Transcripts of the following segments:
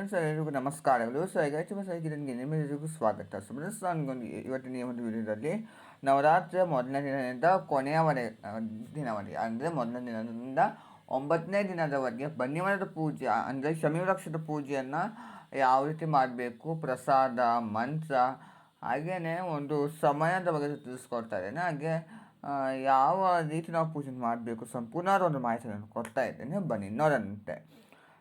Friends ಎಲ್ಲರಿಗೂ ನಮಸ್ಕಾರಗಳು. So ಈಗ ಹೆಚ್ಚು ಸೈಕಿಗೆ ನಿಮ್ಮೆಲ್ಲರಿಗೂ ಸ್ವಾಗತ. ಸೊ ಫ್ರೆಂಡ್ಸ್ ಇವತ್ತಿನ ಈ ಒಂದು ವಿಡಿಯೋದಲ್ಲಿ ನವರಾತ್ರಿಯ ಮೊದಲನೇ ದಿನದಿಂದ ಕೊನೆಯವರೆ ದಿನವರೆಗೆ ಅಂದರೆ ಮೊದಲನೇ ದಿನದಿಂದ ಒಂಬತ್ತನೇ ದಿನದವರೆಗೆ ಬನ್ನಿಮರದ ಪೂಜೆ ಅಂದರೆ ಶಮೀವೃಕ್ಷದ ಪೂಜೆಯನ್ನು ಯಾವ ರೀತಿ ಮಾಡಬೇಕು, ಪ್ರಸಾದ, ಮಂತ್ರ ಹಾಗೆಯೇ ಒಂದು ಸಮಯದ ಬಗ್ಗೆ ತಿಳಿಸ್ಕೊಡ್ತಾ ಇದ್ದೇನೆ. ಹಾಗೆ ಯಾವ ರೀತಿ ನಾವು ಪೂಜೆ ಮಾಡಬೇಕು ಸಂಪೂರ್ಣ ಒಂದು ಮಾಹಿತಿಯನ್ನು ಕೊಡ್ತಾ ಇದ್ದೇನೆ. ಬನ್ನಿ ನೋಡಂತೆ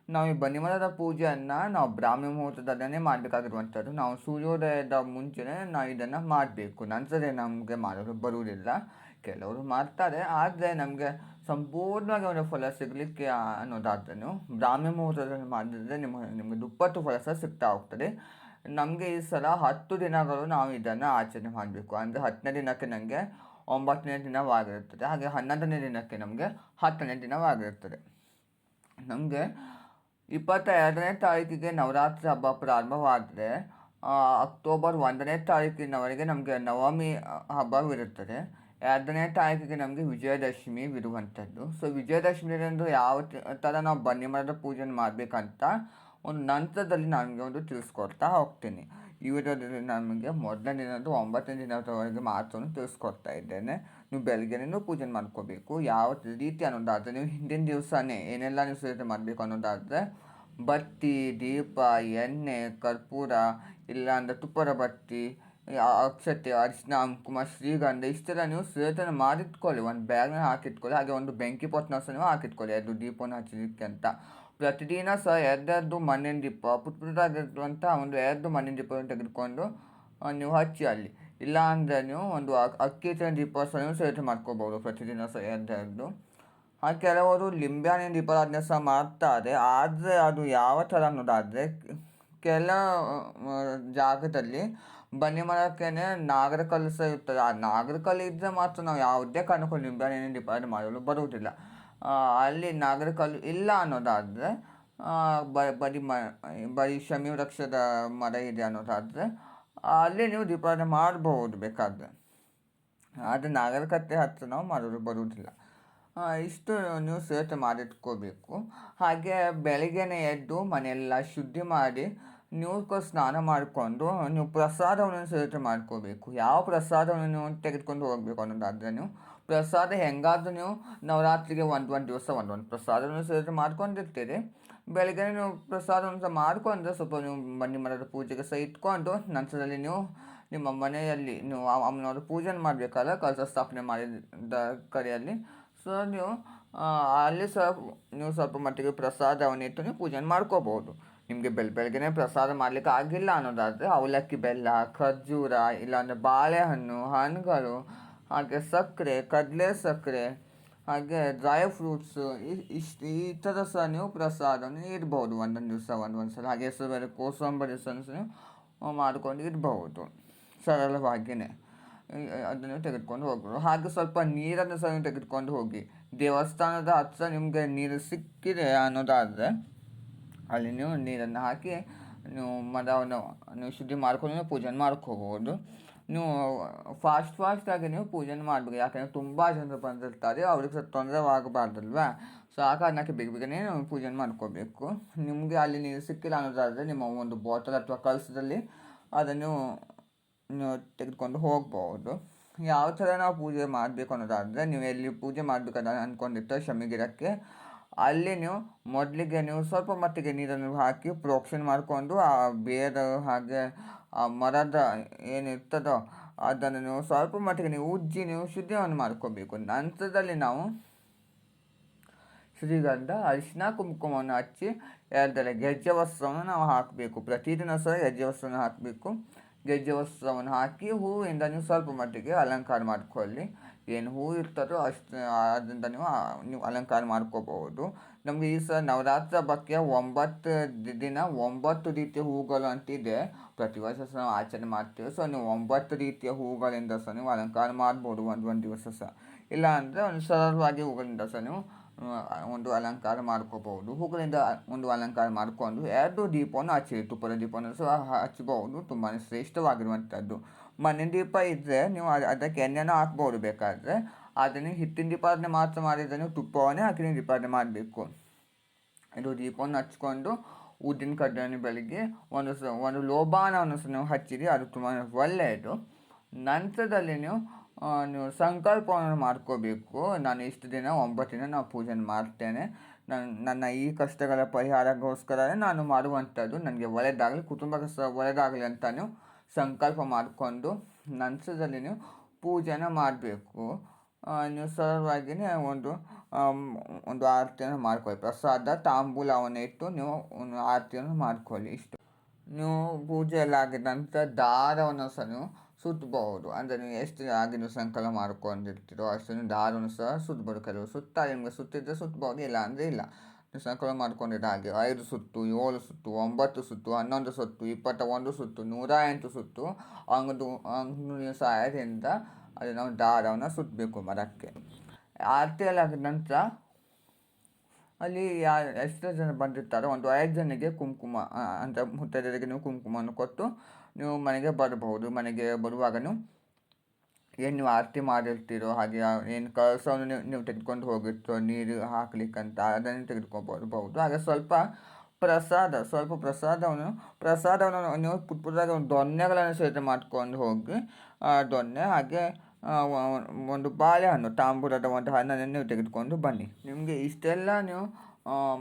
ನಾವು ಈ ಬನ್ನಿಮರದ ಪೂಜೆಯನ್ನು ನಾವು ಬ್ರಾಹ್ಮಿ ಮುಹೂರ್ತದಲ್ಲೇ ಮಾಡಬೇಕಾಗಿರುವಂಥದ್ದು. ನಾವು ಸೂರ್ಯೋದಯದ ಮುಂಚೆನೇ ನಾವು ಇದನ್ನು ಮಾಡಬೇಕು. ನಂತರ ನಮಗೆ ಮಾಡಲು ಬರುವುದಿಲ್ಲ. ಕೆಲವರು ಮಾಡ್ತಾರೆ. ಆದರೆ ನಮಗೆ ಸಂಪೂರ್ಣವಾಗಿ ಅವರ ಫಲ ಸಿಗಲಿಕ್ಕೆ ಅನ್ನೋದಾದ್ರೂ ಬ್ರಾಹ್ಮಿ ಮುಹೂರ್ತದಲ್ಲಿ ಮಾಡಿದ್ರೆ ನಿಮ್ಮ ನಿಮಗೆ ದುಪ್ಪತ್ತು ಫಲ ಸಹ ಸಿಗ್ತಾ ಹೋಗ್ತದೆ. ನಮಗೆ ಈ ಸಲ ಹತ್ತು ದಿನಗಳು ನಾವು ಇದನ್ನು ಆಚರಣೆ ಮಾಡಬೇಕು. ಅಂದರೆ ಹತ್ತನೇ ದಿನಕ್ಕೆ ನನಗೆ ಒಂಬತ್ತನೇ ದಿನವಾಗಿರುತ್ತದೆ. ಹಾಗೆ ಹನ್ನೊಂದನೇ ದಿನಕ್ಕೆ ನಮಗೆ ಹತ್ತನೇ ದಿನವಾಗಿರುತ್ತದೆ. ನಮಗೆ ಇಪ್ಪತ್ತ ಎರಡನೇ ತಾರೀಕಿಗೆ ನವರಾತ್ರಿ ಹಬ್ಬ ಪ್ರಾರಂಭವಾದರೆ ಅಕ್ಟೋಬರ್ ಒಂದನೇ ತಾರೀಕಿನವರೆಗೆ ನಮಗೆ ನವಮಿ ಹಬ್ಬವಿರುತ್ತದೆ. ಎರಡನೇ ತಾರೀಕಿಗೆ ನಮಗೆ ವಿಜಯದಶಮಿ ಇರುವಂಥದ್ದು. ಸೊ ವಿಜಯದಶಮಿಯಂದು ಯಾವ ಥರ ನಾವು ಬನ್ನಿ ಮರದ ಪೂಜೆಯನ್ನು ಮಾಡಬೇಕಂತ ಒಂದು ನಂತರದಲ್ಲಿ ನನಗೆ ಒಂದು ತಿಳಿಸ್ಕೊಡ್ತಾ ಹೋಗ್ತೀನಿ. ವಿಡಿಯೋದಲ್ಲಿ ನಮಗೆ ಮೊದಲನೇ ದಿನದ್ದು ಒಂಬತ್ತನೇ ದಿನದವರೆಗೆ ಮಾತ್ರವನ್ನು ತಿಳಿಸ್ಕೊಡ್ತಾ ಇದ್ದೇನೆ. ನೀವು ಬೆಳಗ್ಗೆನೂ ಪೂಜೆ ಮಾಡ್ಕೋಬೇಕು. ಯಾವ ರೀತಿ ಅನ್ನೋದಾದರೆ, ನೀವು ಹಿಂದಿನ ದಿವಸನೇ ಏನೆಲ್ಲ ನೀವು ಸಿದ್ಧತೆ ಮಾಡಬೇಕು ಅನ್ನೋದಾದರೆ, ಬತ್ತಿ, ದೀಪ, ಎಣ್ಣೆ, ಕರ್ಪೂರ, ಇಲ್ಲಾಂದ್ರೆ ತುಪ್ಪದ ಬತ್ತಿ ಅಕ್ಷತೆ, ಅರಿಶಿನ, ಕುಂಕುಮ, ಶ್ರೀಗಂಧ, ಇಷ್ಟೆಲ್ಲ ನೀವು ಸಿದ್ಧತೆ ಮಾಡಿಟ್ಕೊಳ್ಳಿ. ಒಂದು ಬ್ಯಾಗ್ನ ಹಾಕಿಟ್ಕೊಳ್ಳಿ, ಹಾಗೆ ಒಂದು ಬೆಂಕಿ ಪೊತ್ತನ ಸಹ ನೀವು ಹಾಕಿಟ್ಕೊಳ್ಳಿ. ಅದು ದೀಪವನ್ನು ಹಚ್ಚಲಿಕ್ಕೆ ಅಂತ. ಪ್ರತಿದಿನ ಸಹ ಎರಡೆರಡು ಮಣ್ಣಿನ ದೀಪ, ಪುಟ್ಟ ಪುಟ್ಟದಾಗಿರುವಂಥ ಒಂದು ಎರಡು ಮಣ್ಣಿನ ದೀಪವನ್ನು ತೆಗೆದುಕೊಂಡು ನೀವು ಹಚ್ಚಿ ಅಲ್ಲಿ. ಇಲ್ಲ ಅಂದರೆ ನೀವು ಒಂದು ಅಕ್- ಅಕ್ಕಿ ಹಿಟ್ಟಿನ ದೀಪ ಸಹ ನೀವು ಸೇರಿಸಿ ಮಾಡ್ಕೋಬೋದು ಪ್ರತಿದಿನ ಸಹ ಹಾಗೆ ಕೆಲವರು ಲಿಂಬೆಹಣ್ಣಿನ ದೀಪಾರಾಧನೆ ಸಹ ಮಾಡ್ತಾರೆ, ಆದರೆ ಅದು ಯಾವ ಥರ ಅನ್ನೋದಾದರೆ ಕೆಲ ಜಾಗದಲ್ಲಿ ಬನ್ನಿ ಮರಕ್ಕೇನೆ ನಾಗರಕಲ್ಲು ಸಹ ಇರ್ತದೆ. ಆ ನಾಗರಕಲ್ಲು ಇದ್ದರೆ ಮಾತ್ರ ನಾವು ಯಾವುದೇ ಕಾರಣಕ್ಕೂ ಲಿಂಬೆಹಣ್ಣಿನ ದೀಪಾರಾಧನೆ ಮಾಡಲು ಬರುವುದಿಲ್ಲ. ಅಲ್ಲಿ ನಾಗರಕಲ್ಲು ಇಲ್ಲ ಅನ್ನೋದಾದರೆ ಬರೀ ಮ, ಬರೀ ಶಮಿ ವೃಕ್ಷದ ಮರ ಇದೆ ಅನ್ನೋದಾದರೆ ಅಲ್ಲಿ ನೀವು ದೀಪಾವಳಿ ಮಾಡಬಹುದು ಬೇಕಾದರೆ. ಆದರೆ ನಾಗರಿಕತೆ ಹತ್ರ ನಾವು ಮಾಡೋರು ಬರುವುದಿಲ್ಲ ಇಷ್ಟು ನೀವು ಸಿದ್ಧತೆ ಮಾಡಿಟ್ಕೋಬೇಕು. ಹಾಗೆ ಬೆಳಗ್ಗೆನೆ ಎದ್ದು ಮನೆಯೆಲ್ಲ ಶುದ್ಧಿ ಮಾಡಿ ನೀವು ಸ್ನಾನ ಮಾಡಿಕೊಂಡು ನೀವು ಪ್ರಸಾದವನ್ನು ಸಿದ್ಧತೆ ಮಾಡ್ಕೋಬೇಕು. ಯಾವ ಪ್ರಸಾದವನ್ನು ನೀವು ತೆಗೆದುಕೊಂಡು ಹೋಗಬೇಕು ಅನ್ನೋದಾದರೆ ನೀವು ಪ್ರಸಾದ ಹೆಂಗಾದರೂ ನೀವು ನವರಾತ್ರಿಗೆ ಒಂದು ಒಂದು ದಿವಸ ಒಂದೊಂದು ಪ್ರಸಾದವನ್ನು ಸಿದ್ಧತೆ ಮಾಡ್ಕೊಂಡಿರ್ತೀರಿ. ಬೆಳಗ್ಗೆ ನೀವು ಪ್ರಸಾದವನ್ನು ಸಹ ಮಾಡ್ಕೊಂಡು ಸ್ವಲ್ಪ ನೀವು ಬನ್ನಿ ಮರದ ಪೂಜೆಗೆ ಸಹ ಇಟ್ಕೊಂಡು ನಂತರದಲ್ಲಿ ನೀವು ನಿಮ್ಮ ಮನೆಯಲ್ಲಿ ನೀವು ಅಮ್ಮನವರು ಪೂಜೆ ಮಾಡಬೇಕಲ್ಲ, ಕಲಸ ಸ್ಥಾಪನೆ ಮಾಡಿದ ಕಡೆಯಲ್ಲಿ. ಸೊ ನೀವು ಅಲ್ಲಿ ಸಹ ನೀವು ಸ್ವಲ್ಪ ಮಟ್ಟಿಗೆ ಪ್ರಸಾದವನ್ನು ಇಟ್ಟು ನೀವು ಪೂಜೆ ಮಾಡ್ಕೋಬೋದು. ನಿಮಗೆ ಬೆಳ ಬೆಳಗ್ಗೆ ಪ್ರಸಾದ ಮಾಡಲಿಕ್ಕೆ ಆಗಿಲ್ಲ ಅನ್ನೋದಾದರೆ ಅವಲಕ್ಕಿ ಬೆಲ್ಲ, ಖರ್ಜೂರ, ಇಲ್ಲಾಂದರೆ ಬಾಳೆಹಣ್ಣು, ಹಣ್ಣುಗಳು, ಹಾಗೆ ಸಕ್ಕರೆ, ಕಡಲೆ ಸಕ್ಕರೆ ಹಾಗೆ ಡ್ರೈ ಫ್ರೂಟ್ಸು ಇಷ್ಟು, ಈ ಥರ ಸಹ ನೀವು ಪ್ರಸಾದವನ್ನು ಇಡ್ಬೋದು ಒಂದೊಂದು ದಿವಸ, ಒಂದೊಂದು ಸಲ ಹಾಗೆ ಸಹ ಬೇರೆ ಕೋಸಂಬರಿ ಸಹ ನೀವು ಮಾಡ್ಕೊಂಡು ಇಡ್ಬೋದು ಸರಳವಾಗಿಯೇ ಅದನ್ನು ತೆಗೆದುಕೊಂಡು ಹೋಗ್ಬೋದು. ಹಾಗೆ ಸ್ವಲ್ಪ ನೀರನ್ನು ಸಹ ನೀವು ತೆಗೆದುಕೊಂಡು ಹೋಗಿ. ದೇವಸ್ಥಾನದ ಹತ್ರ ನಿಮಗೆ ನೀರು ಸಿಕ್ಕಿದೆ ಅನ್ನೋದಾದರೆ, ಅಲ್ಲಿ ನೀವು ನೀರನ್ನು ಹಾಕಿ, ನೀವು ಮರವನ್ನು ನೀವು ಶುದ್ಧಿ ಮಾಡ್ಕೊಂಡು ಪೂಜೆ ಮಾಡ್ಕೋಬೋದು. ನೀವು ಫಾಸ್ಟ್ ಫಾಸ್ಟಾಗಿ ನೀವು ಪೂಜೆ ಮಾಡಬೇಕು. ಯಾಕಂದರೆ ತುಂಬ ಜನರು ಬಂದಿರ್ತಾರೆ, ಅವ್ರಿಗೆ ಸ್ವಲ್ಪ ತೊಂದರೆವಾಗಬಾರ್ದಲ್ವಾ ಸೊ ಆ ಕಾರಣಕ್ಕೆ ಬೇಗ ಬೇಗನೆ ನೀವು ಪೂಜೆ ಮಾಡ್ಕೋಬೇಕು. ನಿಮಗೆ ಅಲ್ಲಿ ನೀರು ಸಿಕ್ಕಿಲ್ಲ ಅನ್ನೋದಾದರೆ ನಿಮ್ಮ ಒಂದು ಬಾಟಲ್ ಅಥವಾ ಕಲಸದಲ್ಲಿ ಅದನ್ನು ನೀವು ತೆಗೆದುಕೊಂಡು ಹೋಗ್ಬೋದು. ಯಾವ ಥರ ನಾವು ಪೂಜೆ ಮಾಡಬೇಕು ಅನ್ನೋದಾದರೆ ನೀವು ಎಲ್ಲಿ ಪೂಜೆ ಮಾಡಬೇಕಂತ ಅಂದ್ಕೊಂಡಿರ್ತಾರೆ ಶಮಿಗಿರಕ್ಕೆ, ಅಲ್ಲಿ ನೀವು ಮೊದಲಿಗೆ ನೀವು ಸ್ವಲ್ಪ ಮಟ್ಟಿಗೆ ನೀರನ್ನು ಹಾಕಿ ಪ್ರೋಕ್ಷನ್ ಮಾಡಿಕೊಂಡು ಆ ಬೇರೆ ಹಾಗೆ ಆ ಮರದ ಏನಿರ್ತದೋ ಅದನ್ನು ನೀವು ಸ್ವಲ್ಪ ಮಟ್ಟಿಗೆ ನೀವು ಉಜ್ಜಿ ನೀವು ಶುದ್ಧವನ್ನು ಮಾಡ್ಕೋಬೇಕು. ನಂತರದಲ್ಲಿ ನಾವು ಶ್ರೀಗಂಧ ಅರಿಶಿನ ಕುಂಕುಮವನ್ನು ಹಚ್ಚಿ ಎರಡರ ಗೆಜ್ಜೆ ವಸ್ತ್ರವನ್ನು ನಾವು ಹಾಕಬೇಕು. ಪ್ರತಿದಿನ ಸಹ ಗೆಜ್ಜೆ ವಸ್ತ್ರವನ್ನು ಹಾಕಬೇಕು. ಗೆಜ್ಜೆ ವಸ್ತ್ರವನ್ನು ಹಾಕಿ ಹೂವಿಂದ ನೀವು ಸ್ವಲ್ಪ ಮಟ್ಟಿಗೆ ಅಲಂಕಾರ ಮಾಡ್ಕೊಳ್ಳಿ. ಏನು ಹೂ ಇರ್ತದೋ ಅಷ್ಟು, ಅದರಿಂದ ನೀವು ನೀವು ಅಲಂಕಾರ ಮಾಡ್ಕೋಬಹುದು. ನಮಗೆ ಈ ಸಲ ನವರಾತ್ರಿ ಬಗ್ಗೆ ಒಂಬತ್ತು ದಿನ ಒಂಬತ್ತು ರೀತಿಯ ಹೂಗಳು ಅಂತಿದೆ. ಪ್ರತಿ ವರ್ಷ ಸಹ ನಾವು ಆಚರಣೆ ಮಾಡ್ತೀವಿ. ಸೊ ನೀವು ಒಂಬತ್ತು ರೀತಿಯ ಹೂಗಳಿಂದ ಸಹ ನೀವು ಅಲಂಕಾರ ಮಾಡ್ಬೋದು ಒಂದು ಒಂದು ದಿವಸ ಸಹ. ಇಲ್ಲ ಅಂದರೆ ಒಂದು ಸರಳವಾಗಿ ಹೂಗಳಿಂದ ಸಹ ನೀವು ಒಂದು ಅಲಂಕಾರ ಮಾಡ್ಕೋಬಹುದು. ಹೂಗಳಿಂದ ಒಂದು ಅಲಂಕಾರ ಮಾಡಿಕೊಂಡು ಎರಡು ದೀಪವನ್ನು ಹಚ್ಚಿ ತುಪ್ಪದ ದೀಪವನ್ನು ಸಹ ಹಚ್ಚಬಹುದು. ತುಂಬಾ ಶ್ರೇಷ್ಠವಾಗಿರುವಂಥದ್ದು ಮಣ್ಣಿನ ದೀಪ ಇದ್ದರೆ ನೀವು ಅದ್- ಅದಕ್ಕೆ ಎಣ್ಣೆನೂ ಹಾಕ್ಬೋದು ಬೇಕಾದರೆ. ಆದರೆ ನೀವು ಹಿಟ್ಟಿನ ದೀಪಾವಣೆ ಮಾತ್ರ ಮಾಡಿದರೆ ನೀವು ತುಪ್ಪವನ್ನೇ ಹಾಕಿ ನೀವು ದೀಪಾವಣೆ ಮಾಡಬೇಕು. ಇದು ದೀಪವನ್ನು ಹಚ್ಕೊಂಡು ಉದ್ದಿನ ಕಡ್ಡಿಯನ್ನು ಬೆಳಗ್ಗೆ ಒಂದು ಸ, ಒಂದು ಲೋಬಾನವನ್ನು ಸಹ ನೀವು ಹಚ್ಚಿರಿ. ಅದು ತುಂಬ ಒಳ್ಳೆಯದು. ನಂತರದಲ್ಲಿ ನೀವು ನೀವು ಸಂಕಲ್ಪವನ್ನು ಮಾಡ್ಕೋಬೇಕು. ನಾನು ಇಷ್ಟು ದಿನ, ಒಂಬತ್ತು ದಿನ ನಾವು ಪೂಜೆ ಮಾಡ್ತೇನೆ. ನನ್ನ ನನ್ನ ಈ ಕಷ್ಟಗಳ ಪರಿಹಾರಕ್ಕೋಸ್ಕರನೇ ನಾನು ಮಾಡುವಂಥದ್ದು. ನನಗೆ ಒಳ್ಳೆಯದಾಗಲಿ ಕುಟುಂಬಕ್ಕೆ ಸಹ ಒಳ್ಳೆಯದಾಗಲಿ ಅಂತ ನೀವು ಸಂಕಲ್ಪ ಮಾಡಿಕೊಂಡು ನಂತರದಲ್ಲಿ ನೀವು ಪೂಜೆನ ಮಾಡಬೇಕು. ನೀವು ಸರಳವಾಗಿಯೇ ಒಂದು ಒಂದು ಆರತಿಯನ್ನು ಮಾಡ್ಕೊಳ್ಳಿ. ಪ್ರಸಾದ, ತಾಂಬೂಲವನ್ನು ಇಟ್ಟು ನೀವು ಒಂದು ಆರತಿಯನ್ನು ಮಾಡ್ಕೊಳ್ಳಿ. ಇಷ್ಟು. ನೀವು ಪೂಜೆ ಎಲ್ಲ ಆಗಿದ ನಂತರ ದಾರವನ್ನು ಸಹ ನೀವು ಸುತ್ತಬಹುದು ಅಂದರೆ ನೀವು ಎಷ್ಟು ಆಗಿ ನೀವು ಸಂಕಲ್ಪ ಮಾಡ್ಕೊಂಡಿರ್ತೀರೋ ಅಷ್ಟು ನೀವು ದಾರವನ್ನು ಸಹ ಸುತ್ತಬಹುದು ಕೆಲವು ಸುತ್ತ ನಿಮಗೆ ಸುತ್ತಿದ್ರೆ ಸುತ್ತಬಹುದು ಇಲ್ಲ ಅಂದರೆ ಇಲ್ಲ. ನೀವು ಮಾಡಿಕೊಂಡಿದ್ದ ಹಾಗೆ ಐದು ಸುತ್ತು, ಏಳು ಸುತ್ತು, ಒಂಬತ್ತು ಸುತ್ತು, ಹನ್ನೊಂದು ಸುತ್ತು ಇಪ್ಪತ್ತ ಒಂದು ಸುತ್ತು, ನೂರ ಎಂಟು ಸುತ್ತು. ಅಂಗದು ಅಂಗಡಿಯ ಸಹಾಯದಿಂದ ಅದು ನಾವು ದಾರವನ್ನು ಸುತ್ತಬೇಕು ಮರಕ್ಕೆ. ಆಗಿದ ನಂತರ ಅಲ್ಲಿ ಎಷ್ಟು ಜನ ಬಂದಿರ್ತಾರೋ, ಒಂದು ಐದು ಜನಕ್ಕೆ ಕುಂಕುಮ ಅಂದರೆ ಮುತ್ತೈದರಿಗೆ ನೀವು ಕುಂಕುಮವನ್ನು ಕೊಟ್ಟು ನೀವು ಮನೆಗೆ ಬರಬಹುದು. ಮನೆಗೆ ಬರುವಾಗ ಏನು ನೀವು ಆರತಿ ಮಾಡಿರ್ತೀರೋ ಹಾಗೆ ಏನು ಕಳಸವನ್ನು ನೀವು ನೀವು ತೆಗೆದುಕೊಂಡು ಹೋಗಿರ್ತೀರೋ, ನೀರು ಹಾಕ್ಲಿಕ್ಕಂತ ಅದನ್ನು ತೆಗೆದುಕೊಂಡು ಬರ್ಬೋದು ಹಾಗೆ ಸ್ವಲ್ಪ ಪ್ರಸಾದ, ಸ್ವಲ್ಪ ಪ್ರಸಾದವನ್ನು ಪ್ರಸಾದವನ್ನು ನೀವು ಪುಟ್ಟ ಪುಟ್ಟದಾಗಿ ಒಂದು ದೊನ್ನೆಗಳನ್ನು ಸಹಿತ ಮಾಡ್ಕೊಂಡು ಹೋಗಿ ದೊನ್ನೆ ಹಾಗೆ ಒಂದು ಬಾಳೆಹಣ್ಣು, ತಾಂಬೂಲದ ಒಂದು ಹಣ್ಣನ್ನು ನೀವು ತೆಗೆದುಕೊಂಡು ಬನ್ನಿ. ನಿಮಗೆ ಇಷ್ಟೆಲ್ಲ ನೀವು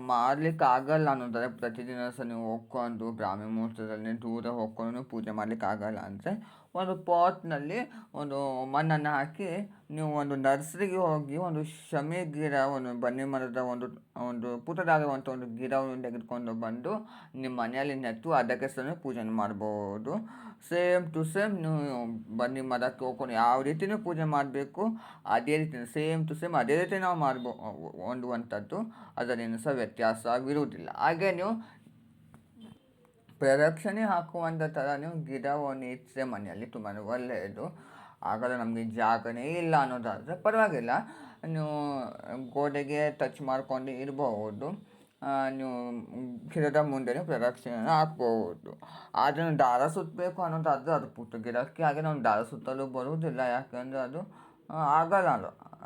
ಮಾಡ್ಲಿಕ್ಕೆ ಆಗಲ್ಲ ಅನ್ನೋದಾದ್ರೆ ಪ್ರತಿದಿನ ಸಹ ನೀವು ಹೋಗ್ಕೊಂಡು ಬ್ರಾಹ್ಮಿ ಮುಹೂರ್ತದಲ್ಲಿ ದೂರ ಹೋಗ್ಕೊಂಡು ಪೂಜೆ ಮಾಡ್ಲಿಕ್ಕೆ ಆಗಲ್ಲ ಅಂದರೆ ಒಂದು ಪಾಟ್ನಲ್ಲಿ ಒಂದು ಮಣ್ಣನ್ನು ಹಾಕಿ ನೀವು ಒಂದು ನರ್ಸರಿಗೆ ಹೋಗಿ ಒಂದು ಶಮಿ ಗಿಡ, ಒಂದು ಬನ್ನಿ ಮರದ ಒಂದು ಒಂದು ಪುಟ್ಟದಾಗಿರುವಂಥ ಒಂದು ಗಿಡವನ್ನು ತೆಗೆದುಕೊಂಡು ಬಂದು ನಿಮ್ಮ ಮನೆಯಲ್ಲಿ ನೆಟ್ಟು ಅದಕ್ಕೆ ಸಹ ಪೂಜೆ ಮಾಡ್ಬೋದು. ಸೇಮ್ ಟು ಸೇಮ್ ನೀವು ಬನ್ನಿ ಮರಕ್ಕೆ ಹೋಗ್ಕೊಂಡು ಯಾವ ರೀತಿಯೂ ಪೂಜೆ ಮಾಡಬೇಕು, ಅದೇ ರೀತಿ ಸೇಮ್ ಟು ಸೇಮ್ ಅದೇ ರೀತಿ ನಾವು ಮಾಡ್ಬೋ ಹೊಂದುವಂಥದ್ದು ಅದರಿಂದ ಸಹ ವ್ಯತ್ಯಾಸವಿರುವುದಿಲ್ಲ. ಹಾಗೆ ನೀವು ಪ್ರದಕ್ಷಿಣೆ ಹಾಕುವಂಥ ಥರ ನೀವು ಗಿಡವನ್ನು ಇಟ್ಟರೆ ಮನೆಯಲ್ಲಿ ತುಂಬಾ ಒಳ್ಳೆಯದು. ಆಗಲ್ಲ ನಮಗೆ ಜಾಗನೇ ಇಲ್ಲ ಅನ್ನೋದಾದರೆ ಪರವಾಗಿಲ್ಲ. ನೀವು ಗೋಡೆಗೆ ಟಚ್ ಮಾಡ್ಕೊಂಡು ಇರಬಹುದು. ನೀವು ಗಿಡದ ಮುಂದೆಯೂ ಪ್ರದಕ್ಷಿಣೆಯನ್ನು ಹಾಕ್ಬೋದು ಅದನ್ನು ದಾರ ಸುತ್ತಬೇಕು ಅನ್ನೋದಾದರೆ ಅದು ಪುಟ್ಟ ಗಿಡಕ್ಕೆ ಹಾಗೆ ನಾವು ದಾರ ಸುತ್ತಲು ಬರುವುದಿಲ್ಲ. ಯಾಕೆಂದರೆ ಅದು ಆಗಲ್ಲ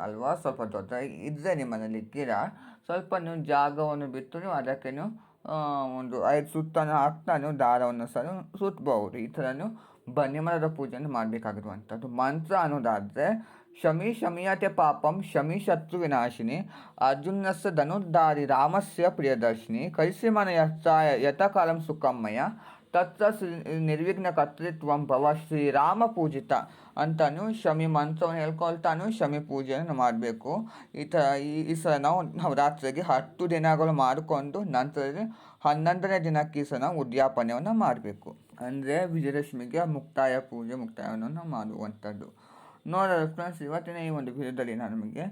ಅಲ್ವ? ಸ್ವಲ್ಪ ದೊಡ್ಡ ಇದ್ದರೆ ನಿಮ್ಮನೇಲಿ ಗಿಡ. ಸ್ವಲ್ಪ ನೀವು ಜಾಗವನ್ನು ಬಿಟ್ಟು ನೀವು ಅದಕ್ಕೆ ನೀವು ಒಂದು ಐದು ಸುತ್ತನ್ನು ಹಾಕ್ತಾ ನೀವು ದಾರವನ್ನು ಸಹ ಸುತ್ತಬಹುದು ಈ ಥರ ನೀವು ಬನ್ನಿ ಮರದ ಪೂಜೆಯನ್ನು ಮಾಡಬೇಕಾಗಿರುವಂಥದ್ದು. ಮಂತ್ರ ಅನ್ನೋದಾದರೆ, ಶಮಿ ಶಮಿಯತೆ ಪಾಪಂ, ಶಮಿ ಶತ್ರು ವಿನಾಶಿನಿ ಅರ್ಜುನಸ್ಯ ಧನುರ್ಧಾರಿ ರಾಮಸ್ಯ ಪ್ರಿಯದರ್ಶಿನಿ ಕೈಸಿಮನ ಯಥಾಯ ಯಥಕಾಲಂ ಸುಖಮ್ಮಯ್ಯ ತತ್ರ ನಿರ್ವಿಘ್ನ ಕರ್ತೃತ್ವಂ ಭವ ಶ್ರೀರಾಮ ಪೂಜಿತ ಅಂತಾನು ಶಮಿ ಮಂತ್ರವನ್ನು ಹೇಳ್ಕೊಳ್ತಾನು ಶಮಿ ಪೂಜೆಯನ್ನು ಮಾಡಬೇಕು. ಈ ಥರ ಈ ಸಲ ನಾವು ನವರಾತ್ರಿಗೆ ಹತ್ತು ದಿನಗಳು ಮಾಡಿಕೊಂಡು ನಂತರದಲ್ಲಿ ಹನ್ನೊಂದನೇ ದಿನಕ್ಕೆ ಈ ಸಲ ಉದ್ಯಾಪನೆಯನ್ನು ಮಾಡಬೇಕು. ಅಂದರೆ ವಿಜಯದಶಮಿಗೆ ಮುಕ್ತಾಯ ಪೂಜೆ, ಮುಕ್ತಾಯವನ್ನು ಮಾಡುವಂಥದ್ದು. ನೋಡಲು ಫ್ರೆಂಡ್ಸ್ ಇವತ್ತಿನ ಈ ಒಂದು ವಿಡಿಯೋದಲ್ಲಿ ನಾನು ನಿಮಗೆ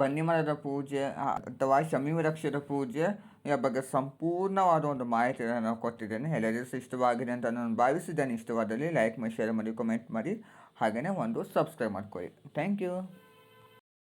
ಬನ್ನಿ ಮರದ ಪೂಜೆ ಅಥವಾ ಶಮೀವೃಕ್ಷದ ಪೂಜೆಯ ಬಗ್ಗೆ ಸಂಪೂರ್ಣವಾದ ಒಂದು ಮಾಹಿತಿಯನ್ನು ನಾನು ಕೊಟ್ಟಿದ್ದೇನೆ. ಎಲ್ಲರಿಗೂ ಇಷ್ಟವಾಗಿದೆ ಅಂತ ನಾನು ಭಾವಿಸಿದ್ದೇನೆ. ಇಷ್ಟವಾದಲ್ಲಿ ಲೈಕ್ ಮಾಡಿ ಶೇರ್ ಮಾಡಿ ಕಮೆಂಟ್ ಮಾಡಿ ಹಾಗೆಯೇ ಒಂದು ಸಬ್ಸ್ಕ್ರೈಬ್ ಮಾಡ್ಕೊಳ್ಳಿ. Thank you